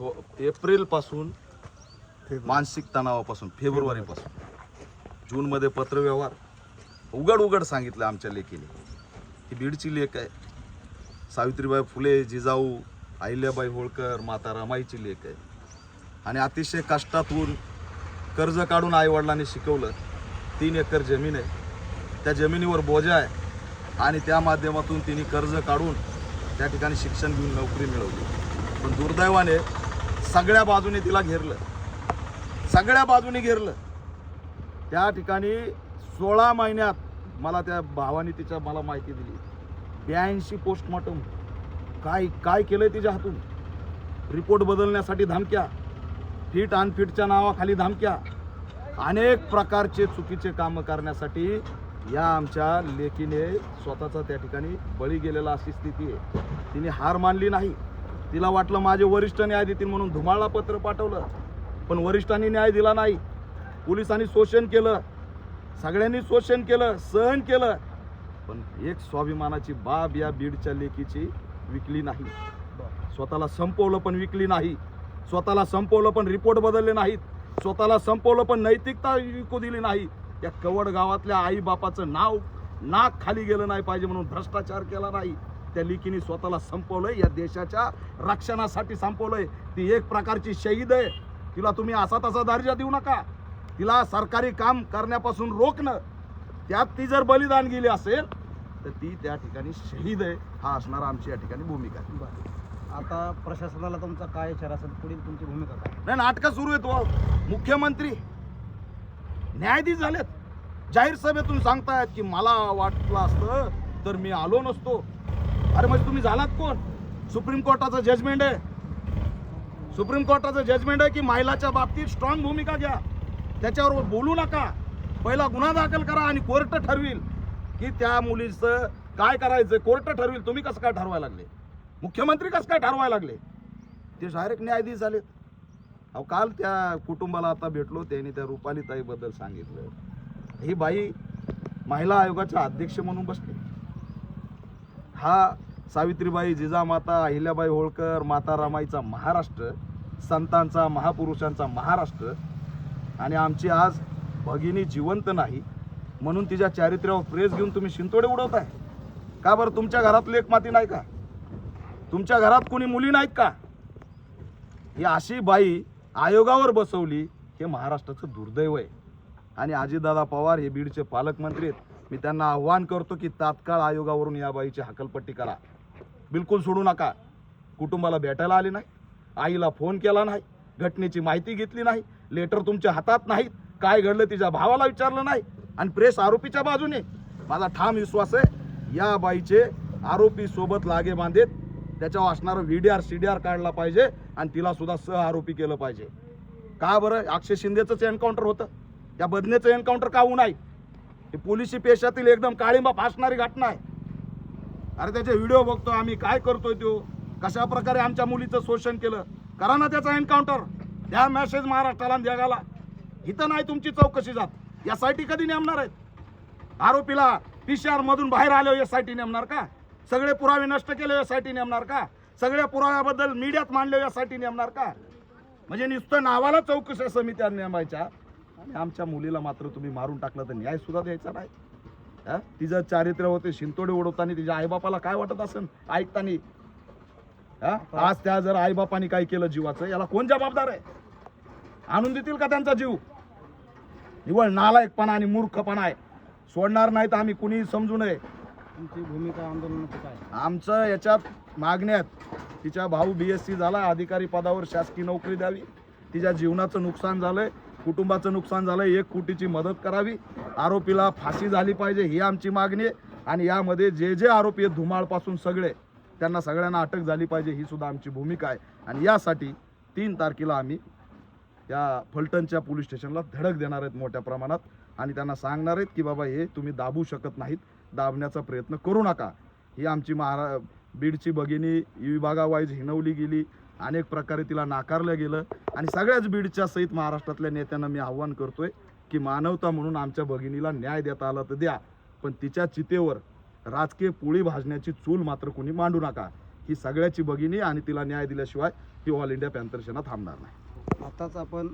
So एप्रिलपासून मानसिक तणावापासून फेब्रुवारीपासून. जूनमध्ये पत्रव्यवहार. उघड उघड सांगितलं आमच्या लेकीने. ही बीडची लेख आहे. सावित्रीबाई फुले जिजाऊ अहिल्याबाई होळकर माता रमाईची लेख आहे. आणि अतिशय कष्टातून कर्ज काढून आईवडिलांनी शिकवलं तीन एकर जमीन आहे. त्या जमिनीवर बोजा आहे. आणि त्या माध्यमातून तिने कर्ज काढून त्या ठिकाणी शिक्षण घेऊन नोकरी मिळवली. पण दुर्दैवाने सगळ्या बाजूने तिला घेरलं. सगळ्या बाजूने घेरलं. त्या ठिकाणी सोळा महिन्यात मला त्या भावाने तिच्या मला माहिती दिली. ब्याऐंशी पोस्टमॉर्टम काय काय केलंय तिच्या हातून? रिपोर्ट बदलण्यासाठी धमक्या. फिट अनफिटच्या नावाखाली धमक्या. अनेक प्रकारचे चुकीचे कामं करण्यासाठी या आमच्या लेकीने स्वतःचा त्या ठिकाणी बळी गेलेला अशी स्थिती आहे. तिने हार मानली नाही. तिला वाटलं माझे वरिष्ठ न्याय देतील म्हणून धुमाळला पत्र पाठवलं. पण वरिष्ठांनी न्याय दिला नाही. पोलिसांनी शोषण केलं. सगळ्यांनी शोषण केलं सहन केलं. पण एक स्वाभिमानाची बाब या बीडच्या लेकीची विकली नाही. स्वतःला संपवलं पण विकली नाही. स्वतःला संपवलं पण रिपोर्ट बदलले नाहीत. स्वतःला संपवलं पण नैतिकता विकू दिली नाही. या कवड गावातल्या आई बापाचं नाव नाक खाली गेलं नाही पाहिजे म्हणून भ्रष्टाचार केला नाही. त्या लिकीने स्वतःला संपवलंय या देशाच्या रक्षणासाठी संपवलंय. ती एक प्रकारची शहीद आहे. तिला तुम्ही असा तसा दर्जा देऊ नका. तिला सरकारी काम करण्यापासून रोखणं. त्यात ती जर बलिदान गेली असेल तर ती त्या ठिकाणी शहीद आहे. हा असणार आमची या ठिकाणी भूमिका. आहे आता प्रशासनाला तुमचा काय इशारा असेल? पुढील तुमची भूमिका काय? नाही नाटकं सुरू आहेत व मुख्यमंत्री न्यायाधीश झालेत. जाहीर सभेतून सांगतायत की मला वाटलं असतं तर मी आलो नसतो. अरे म्हणजे तुम्ही झालात कोण? सुप्रीम कोर्टाचं जजमेंट आहे. सुप्रीम कोर्टाचं जजमेंट आहे की महिलाच्या बाबतीत स्ट्रॉंग भूमिका घ्या. त्याच्यावर बोलू नका. पहिला गुन्हा दाखल करा आणि कोर्ट ठरविल की त्या मुलीचं काय करायचं कोर्ट ठरविल. तुम्ही कसं काय ठरवायला लागले? मुख्यमंत्री कसं काय ठरवायला लागले? ते डायरेक्ट न्यायाधीश झालेत. अहो काल त्या कुटुंबाला आता भेटलो त्यांनी त्या रुपाली ताईबद्दल सांगितलं. ही बाई महिला आयोगाच्या अध्यक्ष म्हणून बसली. हा सावित्रीबाई जिजामाता अहिल्याबाई होळकर माता रामाईचा महाराष्ट्र संतांचा महापुरुषांचा महाराष्ट्र. आणि आमची आज भगिनी जिवंत नाही म्हणून तिच्या चारित्र्यावर प्रेस घेऊन तुम्ही शिंतोडे उडवताय. का बरं तुमच्या घरात लेख माती नाही का? तुमच्या घरात कोणी मुली नाहीत का? ही अशी बाई आयोगावर बसवली हे महाराष्ट्राचं दुर्दैव आहे. आणि अजितदादा पवार हे बीडचे पालकमंत्री आहेत. मी त्यांना आव्हान करतो की तात्काळ आयोगावरून या बाईची हकलपट्टी करा. बिलकुल सोडू नका. कुटुंबाला भेटायला आले नाही. आईला फोन केला नाही. घटनेची माहिती घेतली नाही. लेटर तुमच्या हातात नाहीत. काय घडलं तिच्या भावाला विचारलं नाही. आणि प्रेस आरोपीच्या बाजूने माझा ठाम विश्वास आहे या बाईचे आरोपी सोबत लागे बांधेत. त्याच्यावर असणारं V D R C D R काढला पाहिजे आणि तिला सुद्धा सह आरोपी केलं पाहिजे. का बरं? अक्षय शिंदेचंच एन्काउंटर होतं. त्या बदनेचं एन्काउंटर का होऊ नाही? ही पोलिसी पेशातील एकदम काळिंबा फासणारी घटना आहे. अरे त्याचे व्हिडिओ बघतो आम्ही काय करतोय तो? कशा प्रकारे आमच्या मुलीचं शोषण केलं? करा ना त्याचा एन्काउंटर द्या मॅसेज महाराष्ट्राला जगाला. इथं नाही तुमची चौकशी जात. एस आय टी कधी नेमणार आहेत? आरोपीला पीसीआर मधून बाहेर आले एस आय टी नेमणार का? सगळे पुरावे नष्ट केले एस आय टी नेमणार का? सगळ्या पुराव्याबद्दल मीडियात मांडले एस आय टी नेमणार का? म्हणजे नुसतं नावाला चौकशी समित्या नेमायच्या. आणि आमच्या मुलीला मात्र तुम्ही मारून टाकलं तर न्याय सुद्धा द्यायचा नाही. हा? तिचं चारित्र्य होते शिंतोडे उडवताना तिच्या आईबापाला काय वाटत असेल ऐकतानी? हा? आज त्या जर आईबापानी काय केलं जीवाचं याला कोण जबाबदार आहे? आणून देतील का त्यांचा जीव? निवळ नालायकपणा आणि मूर्खपणा आहे. सोडणार नाही तर आम्ही कुणी समजू नये. तुमची भूमिका आंदोलनाची काय? आमचं याच्यात मागण्यात तिच्या भाऊ बी एस सी झाला अधिकारी पदावर शासकीय नोकरी द्यावी. तिच्या जीवनाचं नुकसान झालंय. कुटुंबाचं नुकसान झालं एक कोटीची मदत करावी. आरोपीला फाशी झाली पाहिजे ही आमची मागणी आहे. आणि यामध्ये जे जे आरोपी आहेत धुमाळपासून सगळे त्यांना सगळ्यांना अटक झाली पाहिजे ही सुद्धा आमची भूमिका आहे. आणि यासाठी तीन तारखेला आम्ही त्या फलटणच्या पोलीस स्टेशनला धडक देणार आहेत मोठ्या प्रमाणात. आणि त्यांना सांगणार आहेत की बाबा हे तुम्ही दाबू शकत नाहीत. दाबण्याचा प्रयत्न करू नका. ही आमची महारा बीडची भगिनी विभागावाईज हिनवली गेली. अनेक प्रकारे तिला नाकारलं गेलं. आणि सगळ्याच बीडच्या सहित महाराष्ट्रातल्या नेत्यांना मी आव्हान करतोय की मानवता म्हणून आमच्या भगिनीला न्याय देता आला तर द्या. पण तिच्या चितेवर राजकीय पोळी भाजण्याची चूल मात्र कोणी मांडू नका. ही सगळ्याची भगिनी आणि तिला न्याय दिल्याशिवाय ही ऑल इंडिया पॅन्थर सेना थांबणार नाही. आताच आपण